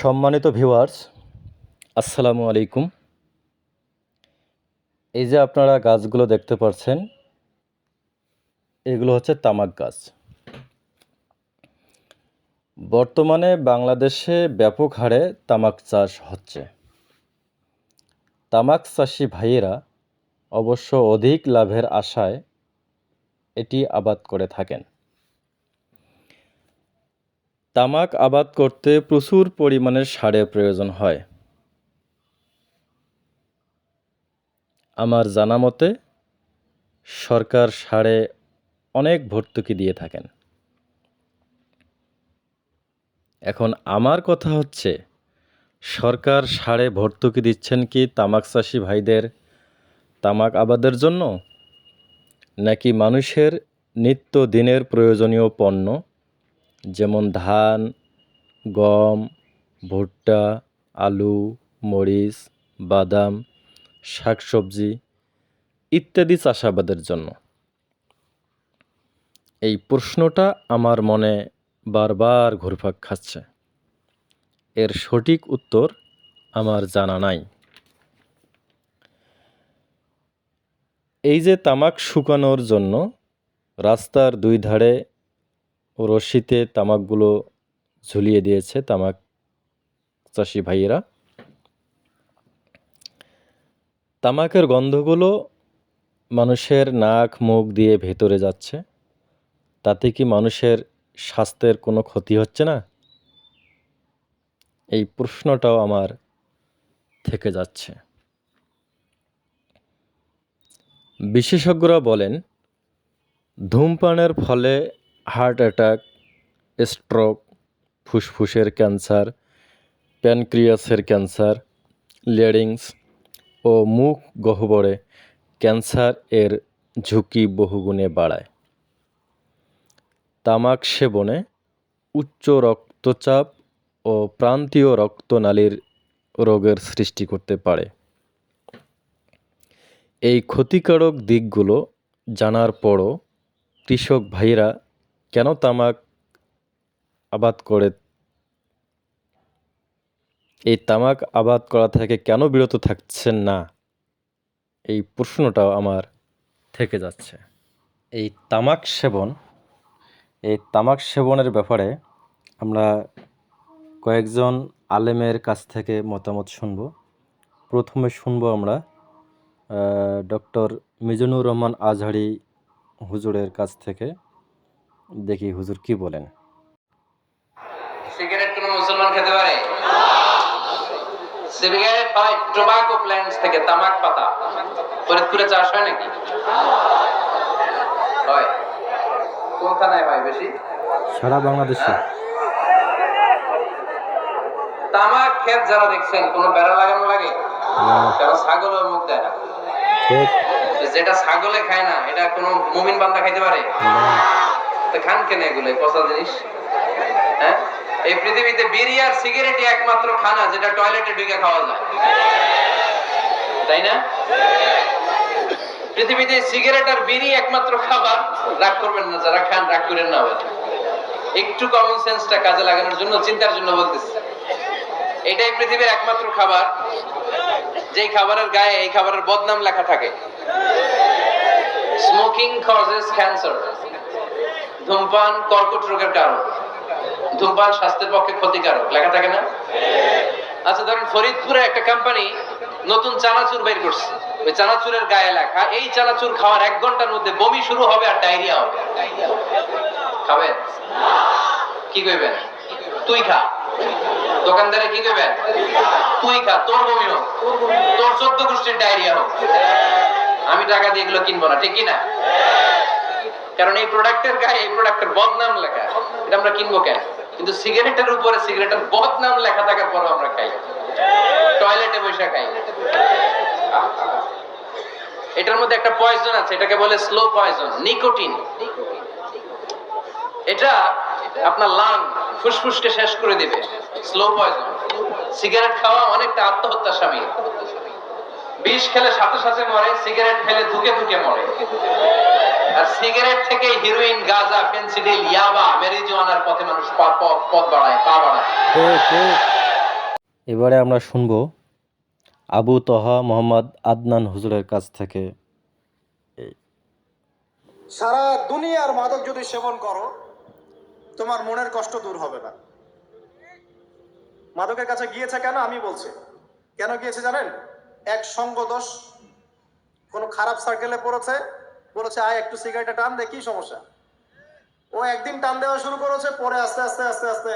সম্মানিত ভিউয়ার্স আসসালামু আলাইকুম। এই যে আপনারা গাছগুলো দেখতে পাচ্ছেন এগুলো হচ্ছে তামাক গাছ। বর্তমানে বাংলাদেশে ব্যাপক হারে তামাক চাষ হচ্ছে। তামাক চাষি ভাইয়েরা অবশ্য অধিক লাভের আশায় এটি আবাদ করে থাকেন। তামাক আবাদ করতে প্রচুর পরিমাণে সারের প্রয়োজন হয়। আমার জানা মতে, সরকার সারে অনেক ভর্তুকি দিয়ে থাকেন। এখন আমার কথা হচ্ছে, সরকার সারে ভর্তুকি দিচ্ছেন কি তামাক চাষি ভাইদের তামাক আবাদের জন্য, নাকি মানুষের নিত্য দিনের প্রয়োজনীয় পণ্য যেমন ধান, গম, ভুট্টা, আলু, মরিচ, বাদাম, শাকসবজি ইত্যাদি চাষাবাদের জন্য। এই প্রশ্নটা আমার মনে বারবার ঘুরপাক খাচ্ছে। এর সঠিক উত্তর আমার জানা নাই। এই যে তামাক শুকানোর জন্য রাস্তার দুই ধারে রশিতে তামাকগুলো ঝুলিয়ে দিয়েছে তামাক চাষি ভাইয়েরা। তামাকের গন্ধগুলো মানুষের নাক, মুখ দিয়ে ভেতরে যাচ্ছে। তাতে কি মানুষের স্বাস্থ্যের কোনো ক্ষতি হচ্ছে না? এই প্রশ্নটাও আমার থেকে যাচ্ছে। বিশেষজ্ঞরা বলেন, ধূমপানের ফলে হার্ট অ্যাটাক, স্ট্রোক, ফুসফুসের ক্যান্সার, প্যানক্রিয়াসের ক্যান্সার লেডিংস ও মুখ গহ্বরে ক্যান্সার এর ঝুঁকি বহুগুণে বাড়ায়। তামাক সেবনে উচ্চ রক্তচাপ ও প্রান্তীয় রক্তনালীর রোগের সৃষ্টি করতে পারে। এই ক্ষতিকারক দিকগুলো জানার পরও কৃষক ভাইরা কেন তামাক আবাদ করে? এই তামাক আবাদ করা থেকে কেন বিরত থাকছেন না? এই প্রশ্নটাও আমার থেকে যাচ্ছে। এই তামাক সেবন, এই তামাক সেবনের ব্যাপারে আমরা কয়েকজন আলেমের কাছ থেকে মতামত শুনব। প্রথমে শুনব আমরা ডক্টর মিজানুর রহমান আজহারি হুজুরের কাছ থেকে। দেখি হুজুর কি বলেন। সিগারেট কোন মুসলমান খেতে পারে? সিগারেট টোবাকো প্ল্যান্টস থেকে তামাক পাতা। ফরিদপুরে চাষ হয় নাকি? হয়। কোন থানায় হয় বেশি? সারা বাংলাদেশে। তামাক ক্ষেত যারা দেখছেন কোনো বেড়া লাগানো লাগে? কারণ ছাগলও মুখ দেয় না। যেটা ছাগলে খায় না এটা কোনো মুমিন বান্দা খাইতে পারে? না, তো খান কেন এগুলো? পচা জিনিস? হ্যাঁ? এই পৃথিবীতে বিড়ি আর সিগারেটই একমাত্র খানা যেটা টয়লেটে ঢুকে খাওয়া যায়। তাই না? পৃথিবীতে সিগারেট আর বিড়ি একমাত্র খাবার। রাগ করবেন না, যারা খান রাগ করেন না আবার। একটু কমন সেন্সটা কাজে লাগানোর জন্য, চিন্তার জন্য বলতেছি। এটাই পৃথিবীর একমাত্র খাবার। যেই খাবারের গায়ে এই খাবারের বদনাম লেখা থাকে। স্মোকিং কজেস ক্যান্সার ধূমপান কর্কট রোগের কারণ। ধূমপান স্বাস্থ্যের পক্ষে ক্ষতিকারক। লেখা থাকে না? আচ্ছা ধরেন ফরিদপুরে একটা কোম্পানি নতুন চানাচুর বের করছে। ওই চানাচুরের গায়ে লেখা, এই চানাচুর খাওয়ার এক ঘণ্টার মধ্যে বমি শুরু হবে আর ডায়রিয়া হবে। খাবেন? কি কইবেন? তুই খা। দোকানদারে কি কইবেন? তুই খা, তোর বমি হোক। তোর চোদ্দ গোষ্ঠীর ডায়রিয়া হোক। আমি টাকা দিয়ে এগুলো কিনবো না, ঠিক কি না কারণ এই প্রোডাক্টের গায়ে এই প্রোডাক্টের বদনাম লেখা। এটা আমরা কিনবো কেন? কিন্তু সিগারেটের উপরে সিগারেটের বদনাম লেখা থাকার পরও আমরা খাই। টয়লেটে বসে খাই। এটার মধ্যে একটা পয়জন আছে, এটাকে বলে স্লো পয়জন নিকোটিন এটা আপনার লাং ফুসফুসকে শেষ করে দিবে স্লো পয়জন সিগারেট খাওয়া অনেকটা আত্মহত্যার সামিল বিষ খেলে সাথে সাথে মরে সিগারেট ফেলে ধুকে ধুকে মরে। আর সিগারেট থেকে হিরোইন গাঁজা ফেন্সিডিল ইয়াবা মেরিজুয়ানার পথে মানুষ পথ বাড়ায় পা বাড়ায়। ঠিক ঠিক এবারে আমরা শুনব আবু তহা মোহাম্মদ আদনান হুজুরের কাছ থেকে। সারা দুনিয়ার মাদক যদি সেবন করো তোমার মনের কষ্ট দূর হবে না। মাদকের কাছে গিয়েছে কেন? আমি বলছি। কেন গিয়েছে জানেন? এক সঙ্গ দোষ কোনো খারাপ সার্কেলে পড়েছে, বলেছে, আয়, একটু সিগারেটে টান দে, কি সমস্যা? ও একদিন টান দেওয়া শুরু করেছে, পরে আস্তে আস্তে আস্তে আস্তে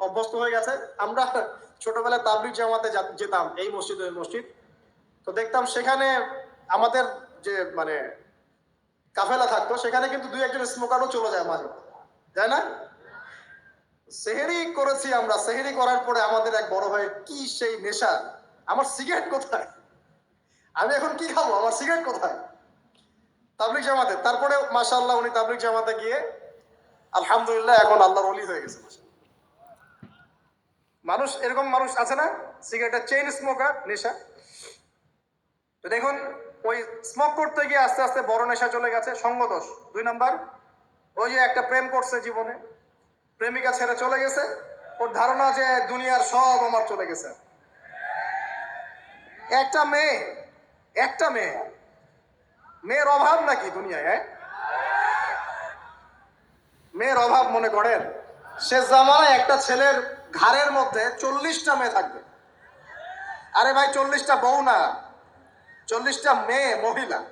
অভ্যস্ত হয়ে গেছে। আমরা ছোটবেলায় তাবলিক জামাতে যেতাম, এই মসজিদ, ওই মসজিদ। তো দেখতাম সেখানে আমাদের যে মানে কাফেলা থাকতো, সেখানে কিন্তু দুই একজন স্মোকারও চলে যায় মাঝে। তাই না? সেহেরি করেছি আমরা, সেহেরি করার পরে আমাদের এক বড় ভাইয়ের কি সেই নেশা? আমার সিগারেট কোথায়? আমি এখন কি খাব? আমার সিগারেট কোথায়? তাবলিক জামাতে। তারপরে মাশাআল্লাহ, উনি তাবলিক জামাতে গিয়ে, আলহামদুলিল্লাহ, এখন আল্লাহর অলি হয়ে গেছে মানুষ, এরকম মানুষ আছে না? সিগারেটের চেইন স্মোকার নেশা। তো দেখুন, ওই স্মোক করতে গিয়ে আস্তে আস্তে বড় নেশা চলে গেছে, সঙ্গদোষ। দুই নাম্বার, ওই যে একটা প্রেম করছে জীবনে। প্রেমিকা ছেড়ে চলে গেছে। ওর ধারণা যে দুনিয়ার সব আমার চলে গেছে। একটা মেয়ে একটা মেয়ে। মেয়ের অভাব নাকি দুনিয়ায় হ্যাঁ? মেয়ের অভাব মনে করেন? সে জামানায় একটা ছেলের ঘাড়ের মধ্যে চল্লিশটা মেয়ে থাকবে। আরে ভাই, চল্লিশটা বউ না। চল্লিশটা মেয়ে মহিলা।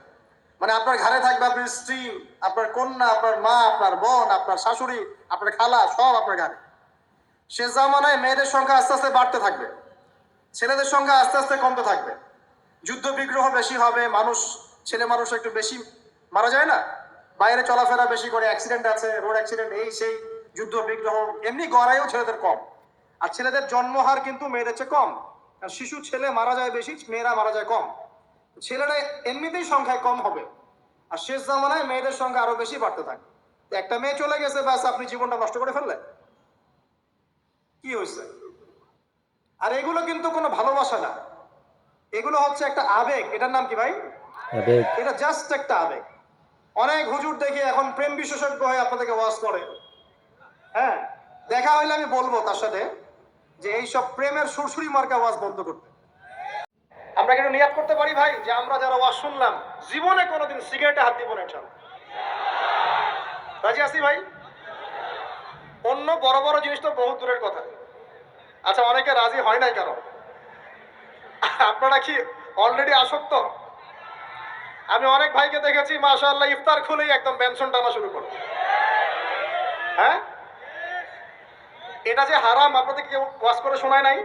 মানে আপনার ঘরে থাকবে আপনার স্ত্রী, আপনার কন্যা, আপনার মা, আপনার বোন, আপনার শাশুড়ি, আপনার খালা, সব আপনার ঘরে সে জামানায় মেয়েদের সংখ্যা আস্তে আস্তে বাড়তে থাকবে। ছেলেদের সংখ্যা আস্তে আস্তে কমতে থাকবে। যুদ্ধ বিগ্রহ বেশি হবে, মানুষ, ছেলে মানুষ একটু বেশি মারা যায় না? বাইরে চলাফেরা বেশি করে অ্যাক্সিডেন্ট আছে রোড অ্যাক্সিডেন্ট এই সেই যুদ্ধ বিগ্রহ, এমনি গড়াইও ছেলেদের কম। আর ছেলেদের জন্মহার কিন্তু মেয়েদের চেয়ে কম। শিশু ছেলে মারা যায় বেশি, মেয়েরা মারা যায় কম। ছেলেরা এমনিতেই সংখ্যায় কম হবে। আর শেষ জামানায় মেয়েদের সংখ্যা আরও বেশি বাড়তে থাকে। একটা মেয়ে চলে গেছে, ব্যাস, আপনি জীবনটা নষ্ট করে ফেললেন। কি হয়েছে? আর এগুলো কিন্তু কোনো ভালোবাসা না। এগুলো হচ্ছে একটা আবেগ। এটার নাম কি ভাই? আবেগ। এটা জাস্ট একটা আবেগ। অনেক হুজুর দেখি এখন প্রেম বিশেষজ্ঞ হয়ে আপনাদেরকে ওয়াজ করে। হ্যাঁ? দেখা হইলে আমি বলব তার সাথে যে এইসব প্রেমের সুরসুরি মার্কা ওয়াজ বন্ধ করতে। আমরা কিন্তু নিয়াত করতে পারি ভাই? যে আমরা যারা ওয়াজ শুনলাম জীবনে কোনোদিন সিগারেটে হাত দিব না রাজি আসি ভাই? অন্য বড় বড় জিনিস তো বহুত দূরের কথা। আচ্ছা অনেকে রাজি হয় নাই কেন? আপনারা কি অলরেডি আসক্ত? আমি অনেক ভাইকে দেখেছি, মাশাআল্লাহ, ইফতার খুলেই একদম পেনশন টানা শুরু করে হ্যাঁ? এটা যে হারাম, আপনাদের কেউ ওয়াজ করে শোনায় নাই?